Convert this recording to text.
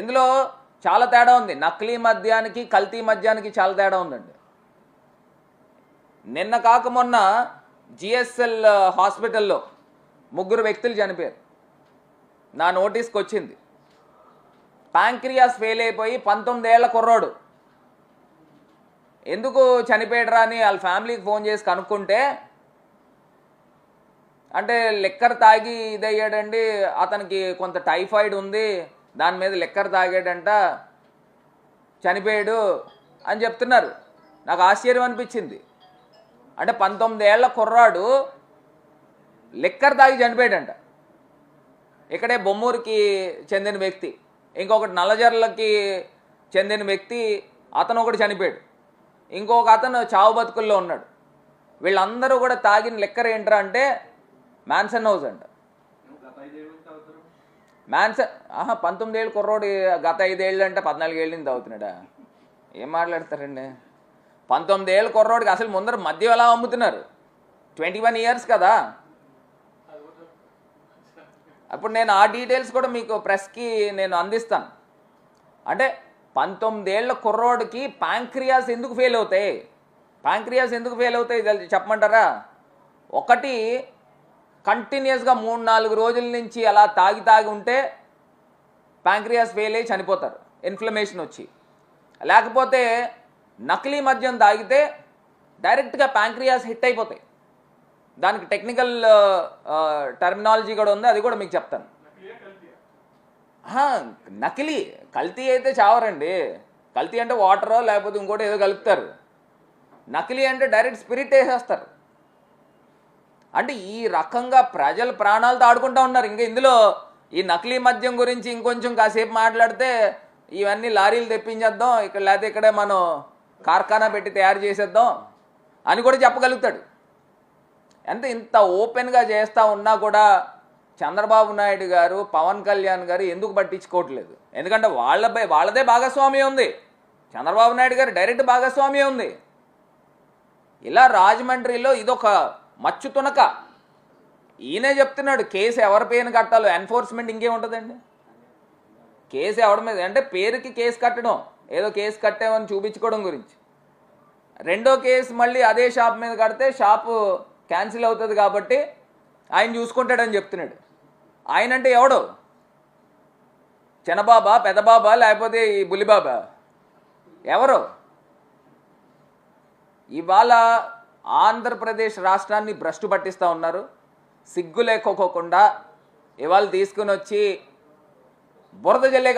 ఇందులో చాలా తేడా ఉంది. నకిలీ మద్యానికి కల్తీ మద్యానికి చాలా తేడా ఉందండి. నిన్న కాక మొన్న జిఎస్ఎల్ హాస్పిటల్లో ముగ్గురు వ్యక్తులు చనిపోయారు. నా నోటీస్కి వచ్చింది ప్యాంక్రియాస్ ఫెయిల్ అయిపోయి పంతొమ్మిదేళ్ళ కుర్రోడు. ఎందుకు చనిపోయాడు అని వాళ్ళ ఫ్యామిలీకి ఫోన్ చేసి కనుక్కుంటే అంటే లెక్కర్ తాగి ఇదయ్యాడండి అతనికి కొంత టైఫాయిడ్ ఉంది దాని మీద లెక్కర్ తాగాడంట చనిపోయాడు అని చెప్తున్నారు. నాకు ఆశ్చర్యం అనిపించింది. అంటే పంతొమ్మిదేళ్ళ కుర్రాడు లెక్కర్ తాగి చనిపోయాడంట. ఇక్కడే బొమ్మూరికి చెందిన వ్యక్తి ఇంకొకటి నల్లజర్లకి చెందిన వ్యక్తి అతను ఒకటి చనిపోయాడు. ఇంకొక అతను చావు బతుకుల్లో ఉన్నాడు. వీళ్ళందరూ కూడా తాగిన లెక్కర్ ఏంట్రా అంటే మ్యాన్సన్ హౌస్ అంట. మ్యాన్సన్ ఆహా పంతొమ్మిదేళ్ళు కుర్రోడు గత ఐదేళ్ళు అంటే పద్నాలుగేళ్ళ నుంచి అవుతున్నాడా ఏం మాట్లాడతారండి? పంతొమ్మిది ఏళ్ళు కుర్రోడికి అసలు ముందర మద్యం ఎలా అమ్ముతున్నారు? ట్వంటీ వన్ ఇయర్స్ కదా. అప్పుడు నేను ఆ డీటెయిల్స్ కూడా మీకు ప్రెస్కి నేను అందిస్తాను. అంటే పంతొమ్మిదేళ్ళ కుర్రోడికి ప్యాంక్రియాస్ ఎందుకు ఫెయిల్ అవుతాయి? ప్యాంక్రియాస్ ఎందుకు ఫెయిల్ అవుతాయి? చెప్పమంటారా? ఒకటి కంటిన్యూస్గా మూడు నాలుగు రోజుల నుంచి అలా తాగి తాగి ఉంటే ప్యాంక్రియాస్ ఫెయిల్ అయ్యి చనిపోతారు. ఇన్ఫ్లమేషన్ వచ్చి. లేకపోతే నకిలీ మద్యం తాగితే డైరెక్ట్గా ప్యాంక్రియాస్ హిట్ అయిపోతాయి. దానికి టెక్నికల్ టర్మినాలజీ కూడా ఉంది అది కూడా మీకు చెప్తాను. నకిలీ. కల్తీ అయితే చావరండి. కల్తీ అంటే వాటరో లేకపోతే ఇంకోటి ఏదో కలుపుతారు. నకిలీ అంటే డైరెక్ట్ స్పిరిట్ వేసేస్తారు. అంటే ఈ రకంగా ప్రజలు ప్రాణాలతో ఆడుకుంటా ఉన్నారు. ఇంకా ఇందులో ఈ నకిలీ మద్యం గురించి ఇంకొంచెం కాసేపు మాట్లాడితే ఇవన్నీ లారీలు తెప్పించేద్దాం ఇక్కడ లేకపోతే ఇక్కడే మనం కార్ఖానా పెట్టి తయారు చేసేద్దాం అని కూడా చెప్పగలుగుతాడు. అంటే ఇంత ఓపెన్గా చేస్తూ ఉన్నా కూడా చంద్రబాబు నాయుడు గారు పవన్ కళ్యాణ్ గారు ఎందుకు పట్టించుకోవట్లేదు? ఎందుకంటే వాళ్ళ వాళ్ళదే భాగస్వామ్యం ఉంది. చంద్రబాబు నాయుడు గారు డైరెక్ట్ భాగస్వామ్యం ఉంది. ఇలా రాజమండ్రిలో ఇదొక మచ్చు తునక. ఈయనే చెప్తున్నాడు కేసు ఎవరి పేరు కట్టాలో? ఎన్ఫోర్స్మెంట్ ఇంకేముంటుందండి కేసు ఎవరి మీద? అంటే పేరుకి కేసు కట్టడం ఏదో కేసు కట్టామని చూపించుకోవడం గురించి. రెండో కేసు మళ్ళీ అదే షాప్ మీద కడితే షాపు క్యాన్సిల్ అవుతుంది కాబట్టి ఆయన చూసుకుంటాడని చెప్తున్నాడు. ఆయన అంటే ఎవడు? చిన్నబాబా పెదబాబా లేకపోతే ఈ బులిబాబా ఎవరు? ఇవాళ ఆంధ్రప్రదేశ్ రాష్ట్రాన్ని భ్రష్టు పట్టిస్తూ ఉన్నారు. సిగ్గు లేకోకుండా ఇవాళ తీసుకుని వచ్చి బురద జల్లే